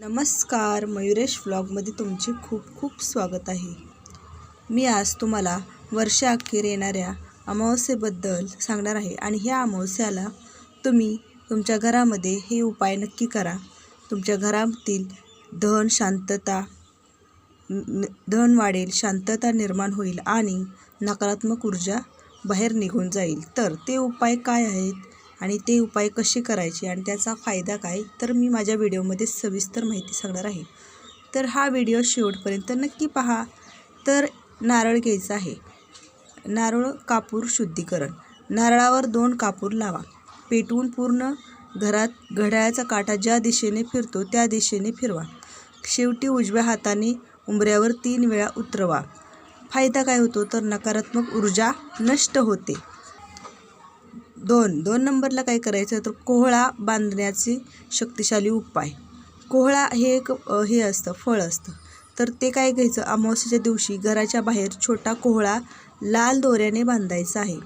नमस्कार मयुरेश व्लॉगमध्ये तुमचे खूप खूप स्वागत आहे. मी आज तुम्हाला वर्षाअखेर येणाऱ्या अमावस्येबद्दल सांगणार आहे आणि ह्या अमावस्याला तुम्ही तुमच्या घरामध्ये हे उपाय नक्की करा. तुमच्या घरातील धन शांतता धन वाढेल शांतता निर्माण होईल आणि नकारात्मक ऊर्जा बाहेर निघून जाईल. तर ते उपाय काय आहेत? आणि ते उपाय कसे करायचे आणि त्याचा फायदा काय तर मी माझ्या व्हिडिओमध्ये सविस्तर माहिती सांगणार आहे. तर हा व्हिडिओ शेवटपर्यंत नक्की पहा. तर नारळ घ्यायचा आहे. नारळ कापूर शुद्धीकरण. नारळावर दोन कापूर लावा. पेटवून पूर्ण घरात घड्याळाचा काटा ज्या दिशेने फिरतो त्या दिशेने फिरवा. शेवटी उजव्या हाताने उंबऱ्यावर तीन वेळा उतरवा. फायदा काय होतो? तर नकारात्मक ऊर्जा नष्ट होते. दोन दोन नंबरला काय करायचं तर कोहळा बांधण्याचे शक्तिशाली उपाय. कोहळा हे एक हे असतं फळ असतं. तर ते काय घ्यायचं? अमावस्येच्या दिवशी घराच्या बाहेर छोटा कोहळा लाल दोऱ्याने बांधायचा आहे.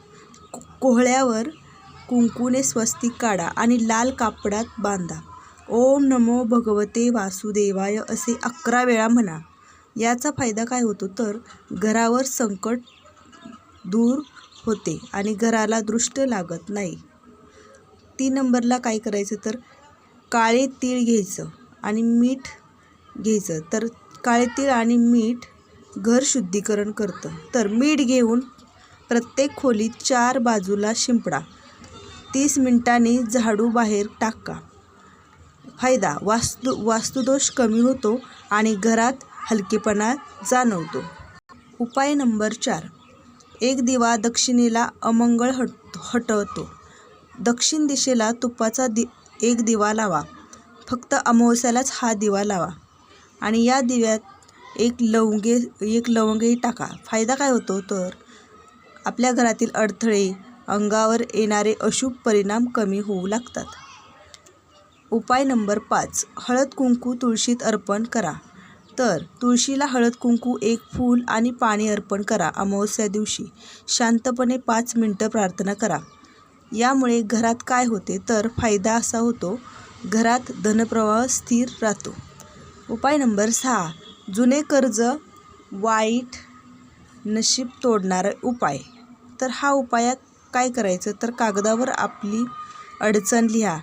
कोहळ्यावर कुंकूने स्वस्तिक काढा आणि लाल कापडात बांधा. ओम नमो भगवते वासुदेवाय असे अकरा वेळा म्हणा. याचा फायदा काय होतो? तर घरावर संकट दूर होते आणि घराला दृष्ट लागत नाही. तीन नंबरला काय करायचं तर काळे तीळ घ्यायचं आणि मीठ घ्यायचं. तर काळे तीळ आणि मीठ घर शुद्धीकरण करतं. तर मीठ घेऊन प्रत्येक खोलीत चार बाजूला शिंपडा. तीस मिनिटांनी झाडू बाहेर टाका. फायदा वास्तु वास्तुदोष कमी होतो आणि घरात हलकेपणा जाणवतो. उपाय नंबर चार. एक दिवा दक्षिणेला अमंगळ हट हटवतो. दक्षिण दिशेला तुपाचा दि एक दिवा लावा. फक्त अमावस्यालाच हा दिवा लावा. आणि या दिव्यात एक लवंगे एक लवंगही टाका. फायदा काय होतो? तर आपल्या घरातील अडथळे अंगावर येणारे अशुभ परिणाम कमी होऊ लागतात. उपाय नंबर पाच. हळद कुंकू तुळशीत अर्पण करा. तर तुळशीला हळद कुंकू एक फूल आणि पाणी अर्पण करा अमावस्या दिवशी. शांतपणे पाच मिनटं प्रार्थना करा. यामुळे घरात काय होते तर फायदा असा होतो घरात धनप्रवाह स्थिर राहतो. उपाय नंबर सहा जुने कर्ज वाईट नशीब तोडणारा उपाय. तर हा उपायात काय करायचं तर कागदावर आपली अडचण लिहा.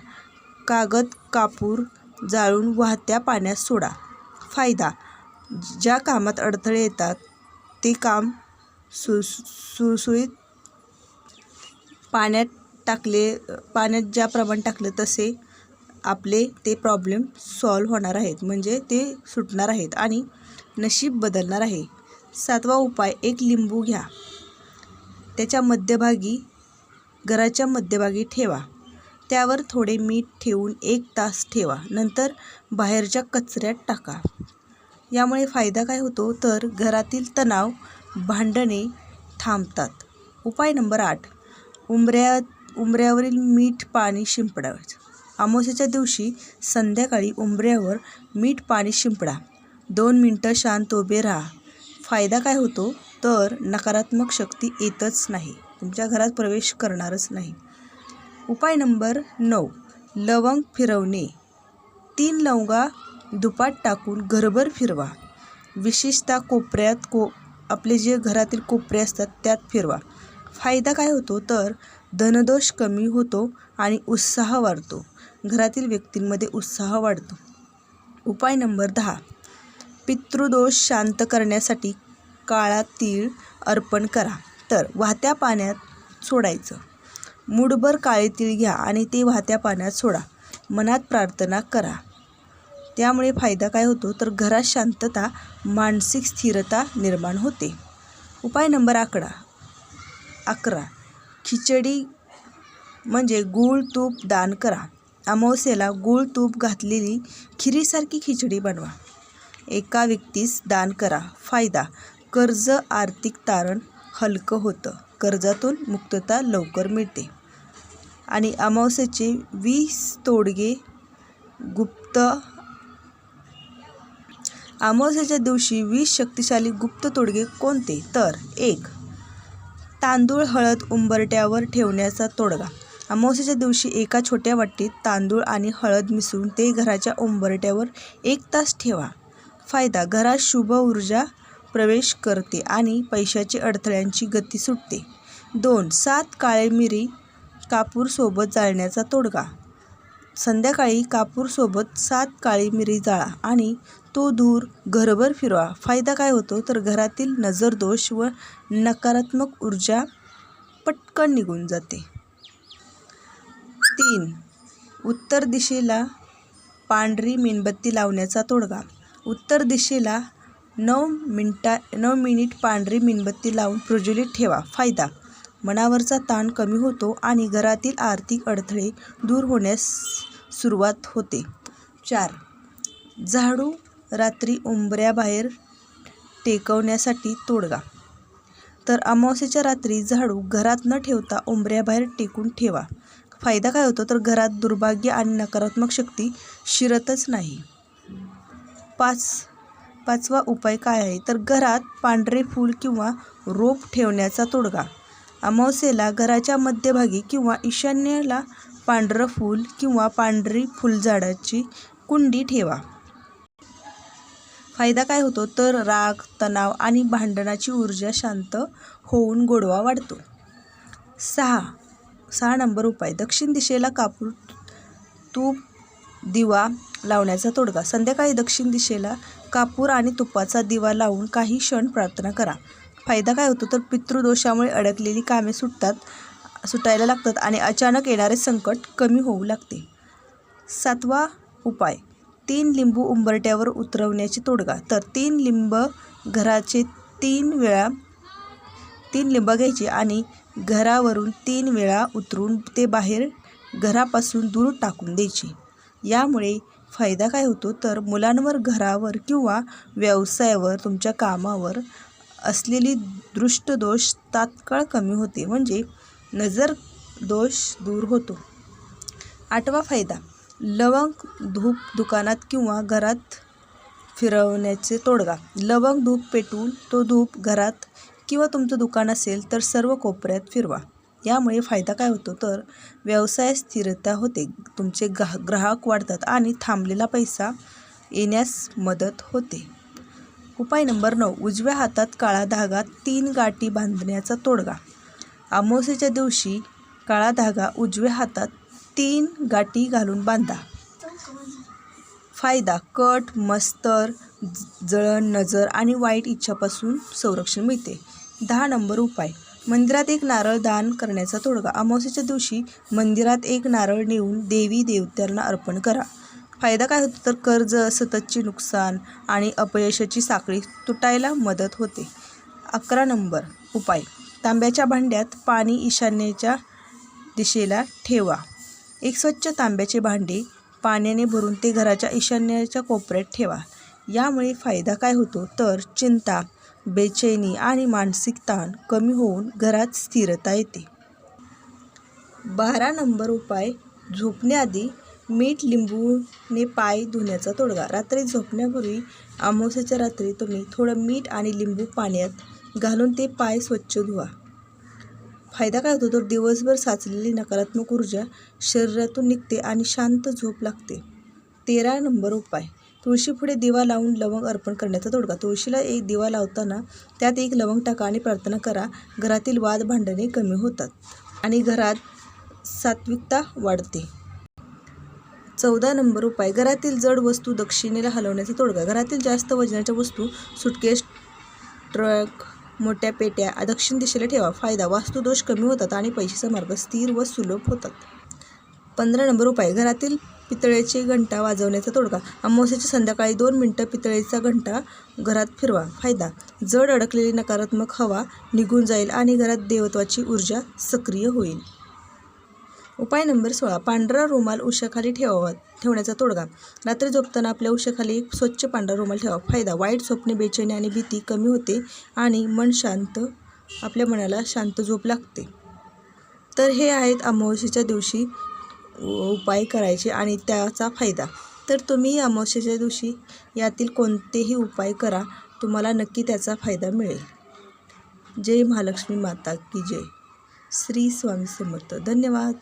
कागद कापूर जाळून वाहत्या पाण्यात सोडा. फायदा. ज्या कामात अडथळे येतात ते काम सु सुळसुळीत पाण्यात टाकले पाण्यात ज्या प्रमाण टाकलं तसे आपले ते प्रॉब्लेम सॉल्व होणार आहेत. म्हणजे ते सुटणार आहेत आणि नशीब बदलणार आहे. सातवा उपाय एक लिंबू घ्या. त्याच्या मध्यभागी घराच्या मध्यभागी ठेवा. त्यावर थोडे मीठ ठेवून एक तास ठेवा. नंतर बाहेरच्या कचऱ्यात टाका. यामुळे फायदा काय होतो? तर घरातील तणाव भांडणे थांबतात. उपाय नंबर आठ. उंबऱ्या उंबऱ्यावरील मीठ पाणी शिंपडायचं अमावस्याच्या दिवशी संध्याकाळी उंबऱ्यावर मीठ पाणी शिंपडा. दोन मिनटं शांत उभे राहा. फायदा काय होतो? तर नकारात्मक शक्ती येतच नाही. तुमच्या घरात प्रवेश करणारच नाही. उपाय नंबर नऊ. लवंग फिरवणे. तीन लवंगा दुपात टाकून घरभर फिरवा. विशेषतः कोपऱ्यात को आपले जे घरातील कोपरे असतात त्यात फिरवा. फायदा काय होतो? तर धनदोष कमी होतो आणि उत्साह वाढतो. घरातील व्यक्तींमध्ये उत्साह वाढतो. उपाय नंबर दहा. पितृदोष शांत करण्यासाठी काळा तीळ अर्पण करा. तर वाहत्या पाण्यात सोडायचं. मूठभर काळे तीळ घ्या आणि ते वाहत्या पाण्यात सोडा. मनात प्रार्थना करा. त्यामुळे फायदा काय होतो? तर घरात शांतता मानसिक स्थिरता निर्माण होते. उपाय नंबर अकरा अकरा. खिचडी म्हणजे गूळ तूप दान करा. अमावस्येला गूळ तूप घातलेली खिरीसारखी खिचडी बनवा. एका व्यक्तीस दान करा. फायदा. कर्ज आर्थिक तारण हलकं होतं. कर्जातून मुक्तता लवकर मिळते. आणि अमावस्येचे वीस तोडगे गुप्त. अमावस्याच्या दिवशी वीस शक्तिशाली गुप्त तोडगे कोणते? तर एक तांदूळ हळद उंबरट्यावर ठेवण्याचा तोडगा. अमावस्याच्या दिवशी एका छोट्या वाटीत तांदूळ आणि हळद मिसळून ते घराच्या उंबरट्यावर एक तास ठेवा. फायदा घरात शुभ ऊर्जा प्रवेश करते आणि पैशाची अडथळ्यांची गती सुटते. दोन सात काळे मिरी कापूरसोबत जाळण्याचा तोडगा. संध्याकाळी कापूरसोबत सात काळी मिरी जाळा आणि तो धूर घरभर फिरवा. फायदा काय होतो? तर घरातील नजरदोष व नकारात्मक ऊर्जा पटकन निघून जाते. तीन. उत्तर दिशेला पांढरी मेणबत्ती लावण्याचा तोडगा. उत्तर दिशेला नऊ मिनटा नऊ मिनिट पांढरी मेणबत्ती लावून प्रज्वलित ठेवा. फायदा मनावरचा ताण कमी होतो आणि घरातील आर्थिक अडथळे दूर होण्यास सुरुवात होते. चार. झाडू रात्री उंबऱ्याबाहेर टेकवण्यासाठी तोडगा. तर अमावस्येच्या रात्री झाडू घरात न ठेवता उंबऱ्याबाहेर टेकून ठेवा. फायदा काय होतो? तर घरात दुर्भाग्य आणि नकारात्मक शक्ती शिरतच नाही. पाच. पाचवा उपाय काय आहे? तर घरात पांढरे फूल किंवा रोप ठेवण्याचा तोडगा. अमावस्येला घराच्या मध्यभागी किंवा ईशान्येला पांढरं फूल किंवा पांढरी फुलझाडाची कुंडी ठेवा. फायदा काय होतो? तर राग तणाव आणि भांडणाची ऊर्जा शांत होऊन गोडवा वाढतो. सहा. सहा नंबर उपाय. दक्षिण दिशेला कापूर तूप दिवा लावण्याचा तोडगा. संध्याकाळी दक्षिण दिशेला कापूर आणि तुपाचा दिवा लावून काही क्षण प्रार्थना करा. फायदा काय होतो तर पितृदोषामुळे अडकलेली कामे सुटतात सुटायला लागतात आणि अचानक येणारे संकट कमी होऊ लागते. सातवा उपाय तीन लिंबू उंबरट्यावर उतरवण्याची तोडगा. तर तीन लिंब घराचे तीन वेळा तीन लिंब घ्यायची आणि घरावरून तीन वेळा उतरून ते बाहेर घरापासून दूर टाकून द्यायचे. यामुळे फायदा काय होतो तर मुलांवर घरावर किंवा व्यवसायावर तुमच्या कामावर असलेली दृष्टदोष तात्काळ कमी होते. म्हणजे नजर दोष दूर होतो. आठवा फायदा लवंग धूप दुकानात किंवा घरात फिरवण्याचे तोडगा. लवंग धूप पेटून तो धूप घरात किंवा तुमचं दुकान असेल तर सर्व कोपऱ्यात फिरवा. यामुळे फायदा काय होतो? तर व्यवसाय स्थिरता होते. तुमचे ग्राहक वाढतात आणि थांबलेला पैसा येण्यास मदत होते. उपाय नंबर नऊ. उजव्या हातात काळा धागा तीन गाठी बांधण्याचा तोडगा. अमावस्येच्या दिवशी काळा धागा उजव्या हातात तीन गाठी घालून बांधा. फायदा कट मस्तर जळण नजर आणि वाईट इच्छापासून संरक्षण मिळते. दहा नंबर उपाय. मंदिरात एक नारळ दान करण्याचा तोडगा. अमावस्येच्या दिवशी मंदिरात एक नारळ नेऊन देवी देवत्यांना अर्पण करा. फायदा काय होतो तर कर्ज सततचे नुकसान आणि अपयशाची साखळी तुटायला मदत होते. अकरा नंबर उपाय. तांब्याच्या भांड्यात पाणी ईशान्येच्या दिशेला ठेवा. एक स्वच्छ तांब्याचे भांडे पाण्याने भरून ते घराच्या ईशान्येच्या कोपऱ्यात ठेवा. यामुळे फायदा काय होतो तर चिंता बेचैनी आणि मानसिक ताण कमी होऊन घरात स्थिरता येते. बारा नंबर उपाय झोपण्याआधी मीठ लिंबूने पाय धुण्याचा तोडगा. रात्री झोपण्यापूर्वी अमावस्येच्या रात्री तुम्ही थोडं मीठ आणि लिंबू पाण्यात घालून ते पाय स्वच्छ धुवा. फायदा काय होतो? तर दिवसभर साचलेली नकारात्मक ऊर्जा शरीरातून निघते आणि शांत झोप लागते. तेरा नंबर उपाय. तुळशीपुढे दिवा लावून लवंग अर्पण करण्याचा तोडगा. तुळशीला एक दिवा लावताना त्यात एक लवंग टाका आणि प्रार्थना करा. घरातील वाद भांडणे कमी होतात आणि घरात सात्विकता वाढते. चौदा नंबर उपाय. घरातील जड वस्तू दक्षिणेला हलवण्याचा तोडगा. घरातील जास्त वजनाच्या वस्तू सुटकेस ट्रक मोठ्या पेट्या दक्षिण दिशेला ठेवा. फायदा वास्तुदोष कमी होतात आणि पैशाचा मार्ग स्थिर व सुलभ होतात. पंधरा नंबर उपाय. घरातील पितळेची घंटा वाजवण्याचा तोडगा. अमावस्याच्या संध्याकाळी दोन मिनटं पितळेचा घंटा घरात फिरवा. फायदा जड अडकलेली नकारात्मक हवा निघून जाईल आणि घरात देवत्वाची ऊर्जा सक्रिय होईल. उपाय नंबर सोळा. पांढरा रुमाल उशाखाली ठेवावा ठेवण्याचा तोडगा. रात्री झोपताना आपल्या उशाखाली एक स्वच्छ पांढरा रुमाल ठेवा. फायदा वाईट स्वप्ने बेचैनी आणि भीती कमी होते आणि मन शांत आपल्या मनाला शांत झोप लागते. तर हे आहेत अमावस्येच्या दिवशी उपाय करायचे आणि त्याचा फायदा. तर तुम्ही अमावस्येच्या दिवशी यातील कोणतेही उपाय करा तुम्हाला नक्की त्याचा फायदा मिळेल. जय महालक्ष्मी माता की जय. श्री स्वामी समर्थ. धन्यवाद.